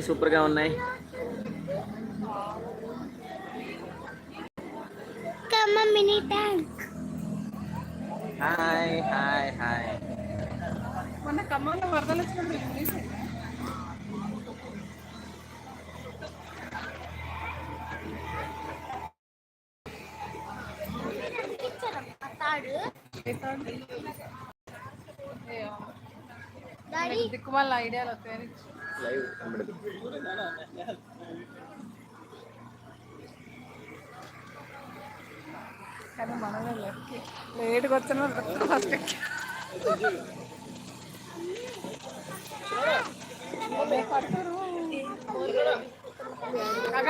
సూపర్గా ఉన్నాయి. Hi hi hi మొన్న ఖమ్మంలో వరదలు వచ్చినప్పుడు దిక్కుమాల ఐడియాలు వస్తాయని. లైవ్ కనబడదు. కానీ మనమే లెక్కి. లేట్గా వచ్చిన ఫస్ట్ ఎక్కి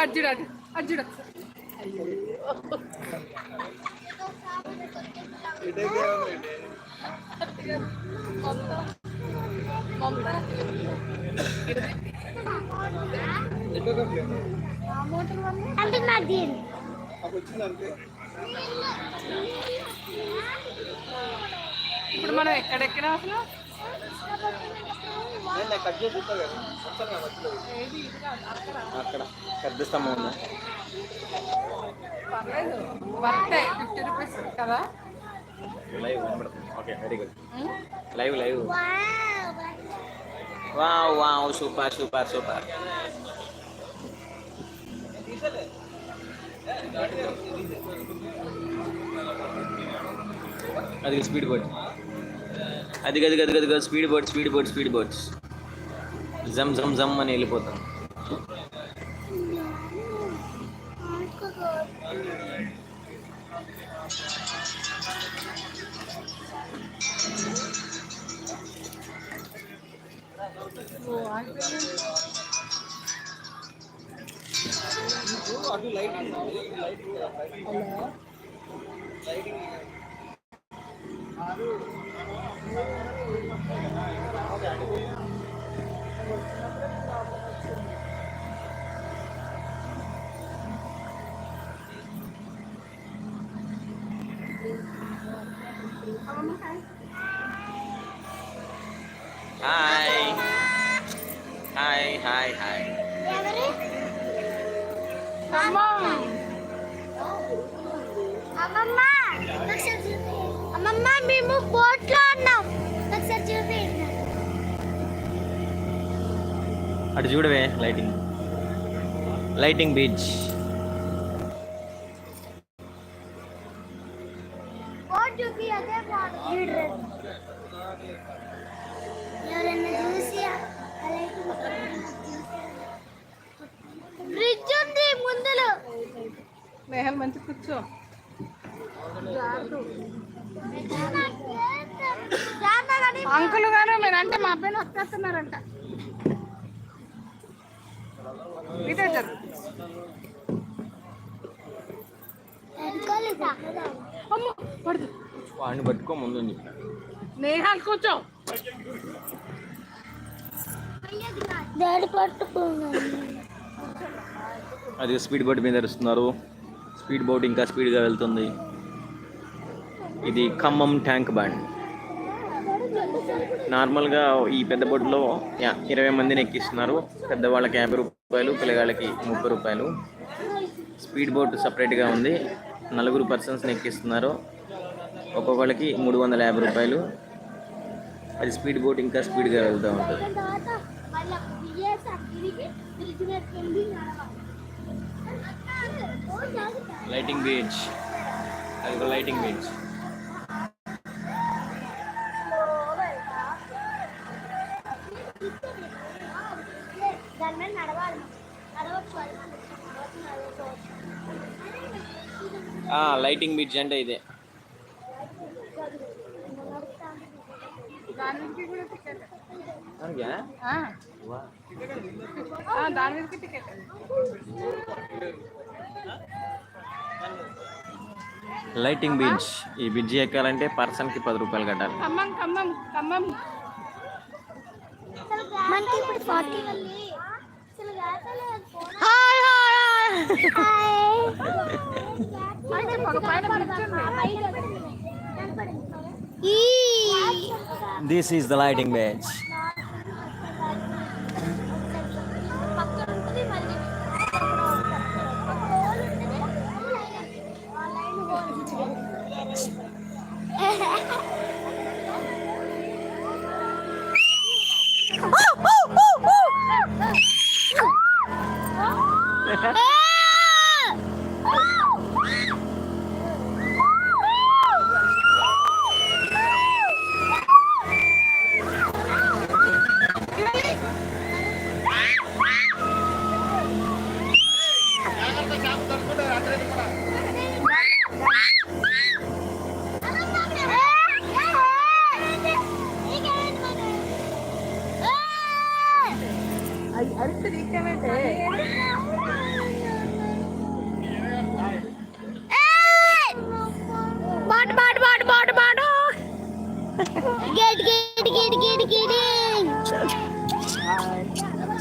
అజ్జుడు అటు అజ్జుడు అంటే నాకు దీని ఇప్పుడు మనం ఎక్కడెక్కినా అసలు ఏది ఇది కాదు, అక్కడ అక్కడ పెద్ద స్తంభం ఉందా పర్లేదు వర్తే ఫిఫ్టీ రూపీస్ కదా లైవ్ కనబడుతుంది ఓకే వెరీ గుడ్ ఉం? Live live wow wow super super super అది స్పీడ్ బోట్ అది గది గది గది గది speed boat speed boat speed boats జమ్ జమ్ జమ్ అని వెళ్ళిపోతాం. ఓ, ఆగిపోయింది. లైటింగ్ హాయ్ అమ్మమ్మ అమ్మమ్మ మేము బోట్లో ఉన్నాం. ఒకసారి చూపి. అటు చూడవే లైటింగ్ లైటింగ్ బీచ్ మంచి కూర్చో. అంకుల్ గారు మీరు అంటే మా అబ్బాయిని వచ్చేస్తున్నారంట ఇదే వాడిని పట్టుకో ముందు నేహాల్ కూర్చో. అది స్పీడ్ బోట్ మీద నడుస్తున్నారు స్పీడ్ బోట్ ఇంకా స్పీడ్గా వెళ్తుంది. ఇది ఖమ్మం ట్యాంక్ బండ్. నార్మల్గా ఈ పెద్ద బోట్లో యా- ఇరవై మందిని ఎక్కిస్తున్నారు. పెద్దవాళ్ళకి యాభై రూపాయలు పిల్లగాళ్ళకి ముప్పై రూపాయలు. స్పీడ్ బోట్ సపరేట్గా ఉంది. నలుగురు పర్సన్స్ని ఎక్కిస్తున్నారు. ఒక్కొక్కళ్ళకి మూడు వందల యాభై రూపాయలు. అది స్పీడ్ బోట్ ఇంకా స్పీడ్గా వెళ్తూ ఉంటుంది. నడవాలి లైటింగ్ బీచ్ అది ఒక లైటింగ్ బీచ్ దాని మీద నడవాలి నడవచ్చు అది నడవచ్చు లైటింగ్ బీచ్ అంటే ఇదే దాని మీదకి కూడా టికెట్ లైటింగ్ బీచ్ ఈ బ్రిడ్జి ఎక్కాలంటే పర్సన్కి పది రూపాయలు కట్టాలి. ఖమ్మం ఖమ్మం ఖమ్మం. మనకి ఇప్పుడు ఫార్టీ ఉంది. అసలు హాయ్ హాయ్ అంటే ఒక పైన bridge ఉంది. ఈ this is the lighting beach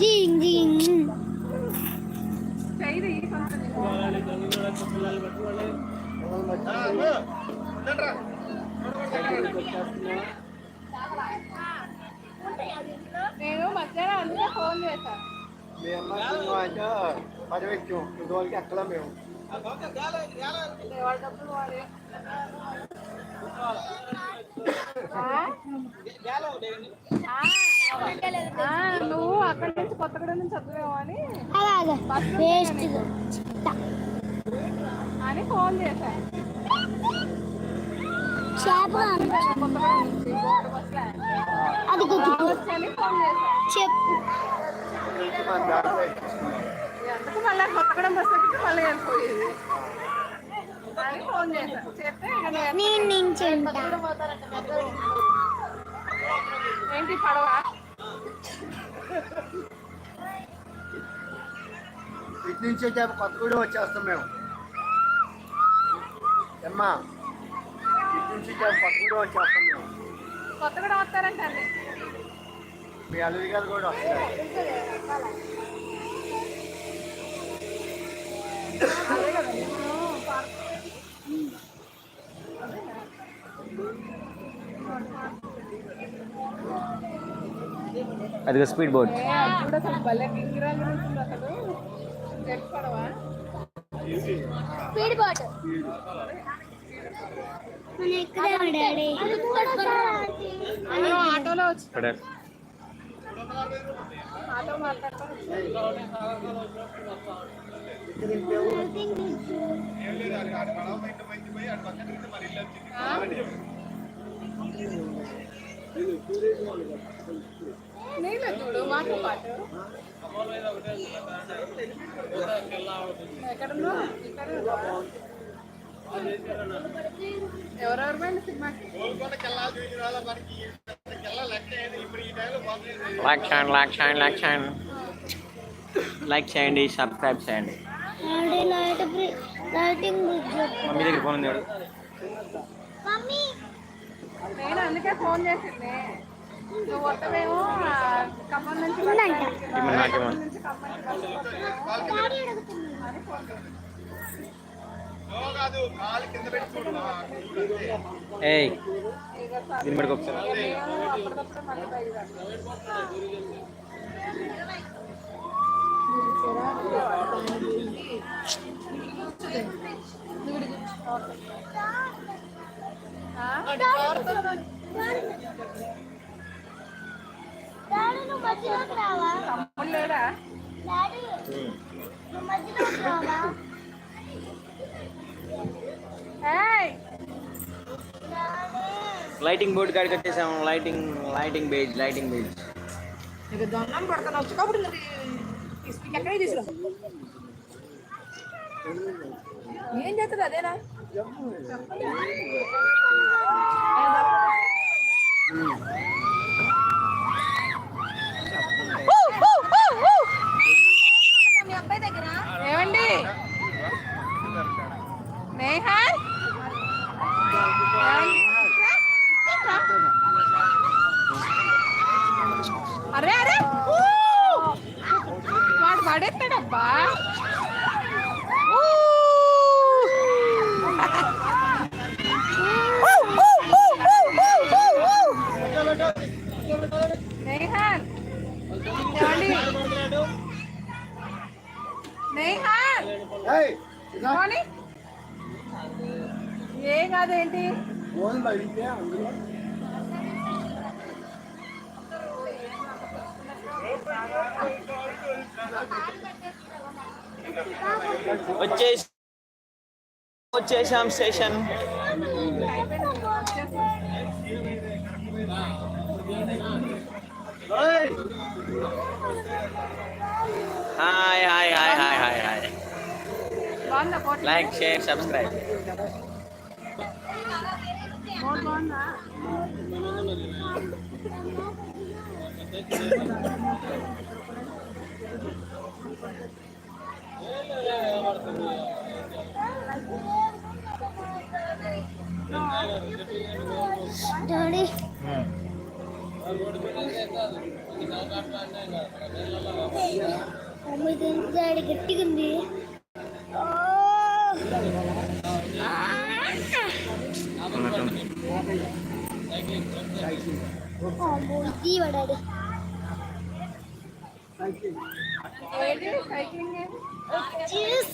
జింగ్ జింగ్ నేను మధ్యాహ్నం అందుకే ఫోన్ చేశాను మీ అమ్మ అంటే పర్యవేక్షం ఇంతవరకు ఎక్కడా మేము. నువ్వు అక్కడ నుంచి కొత్తగూడ నుంచి చదివావు అని అని ఫోన్ చేశాను అది గుర్తు ఫోన్ చేశాను చెప్పు ఎందుకు మళ్ళీ కొత్తగూడెం బస్సు ఎక్కితే మళ్ళీ వెళ్ళిపోయేది అని ఫోన్ చేశాను చెప్తే ఇక నేను నుంచి ఏంటి పడవ? ఇటు నుంచి వచ్చే కొత్తగూడెం వచ్చేస్తాం మేము. అమ్మా ఇటు నుంచి వచ్చే కొత్తగూడెం వచ్చేస్తాం మేము. కొత్తగూడెం వస్తారంటే మీ అల్లుడి గారు కూడా వస్తారు. అది కూడా అసలు స్పీడ్ బోట్ ఆటోలో వచ్చి ఆటో ఎవరెవరు సినిమాకి లైక్ చేయండి లైక్ చేయండి లైక్ చేయండి. లైక్ చేయండి సబ్స్క్రైబ్ చేయండి మమ్మీ దగ్గర ఫోన్ ఉంది. మమ్మీ. నేను అందుకే ఫోన్ చేసింది. నువ్వు వస్తావేమో ఖమ్మం నుంచి ఖమ్మం నుంచి. ఏయ్. దీని ఒకసారి. నువ్వు లైటింగ్ బోర్డు కాడికి కట్టేసాము lighting lighting beach lighting beach. నీకు దొంగం పడతాను వచ్చి కాబట్టి ఎక్కడికి తీసుకురా? ఏం చేస్తుంది అదేనా? ఏమండి? నేహల్ అరే అరే వాడు పడేస్తాడబ్బా. ఏం కాదేంటి ఫోన్ అడిగితే అందులో వచ్చేసి వచ్చేసాం స్టేషన్. ఏయ్, hi hi hi hi hi hi బాగుందా పోటీ లైక్ షేర్ సబ్స్క్రైబ్ బోర్డు బాగుందా డాడీ మమ్మీ తింటే డాడీ గట్టిగా ఉంది ఆ! అమ్మో, ఇది ఇవ్వ డాడీ ఏంటి సైక్లింగ్ ఏంటి? చూసా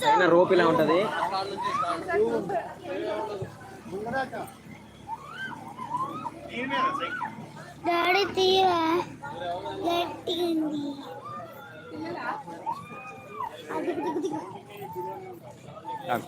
పైన రోప్ ఇలా ఉంటుంది. డాడీ తీరా? అది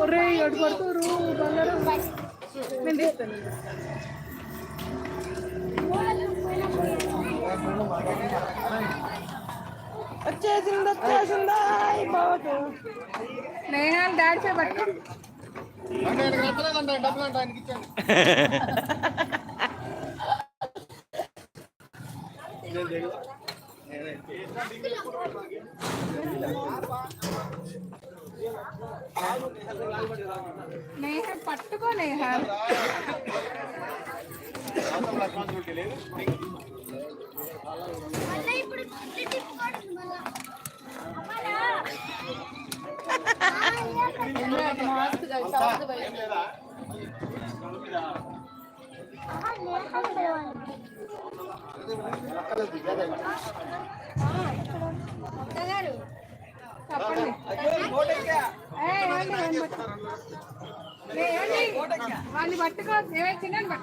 ఒరే ఎడు పడుతురు బంగారం నేను తీస్తాను వచ్చేసింది వచ్చేసిందా బావకు నేహాల్ డాడీ చే పట్టుకో అంటే ఆయనకి నచ్చలేదంట ఆయన డబ్బులు అంటే ఆయనకి ఇచ్చాను నేహాల్ పట్టుకో నేహాల్ రెస్పాన్సిబిలిటీ లేదు మళ్ళీ ఇప్పుడు మళ్ళీ తిప్పుకోవడం మళ్ళా అమ్మలా. ఏం లేదా ఆ, లేకుండా పిలవాలి. తప్పండి ఏయ్, ఏమండి, ఏం పట్టు- ఏయ్, ఏమండి? వాళ్ళని పట్టుకో ఏమే పట్టుకో.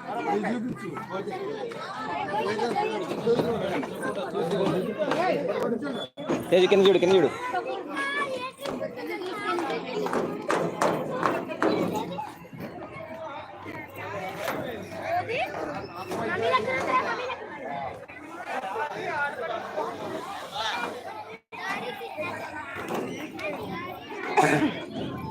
తేజు కింద చూడు కింద చూడు.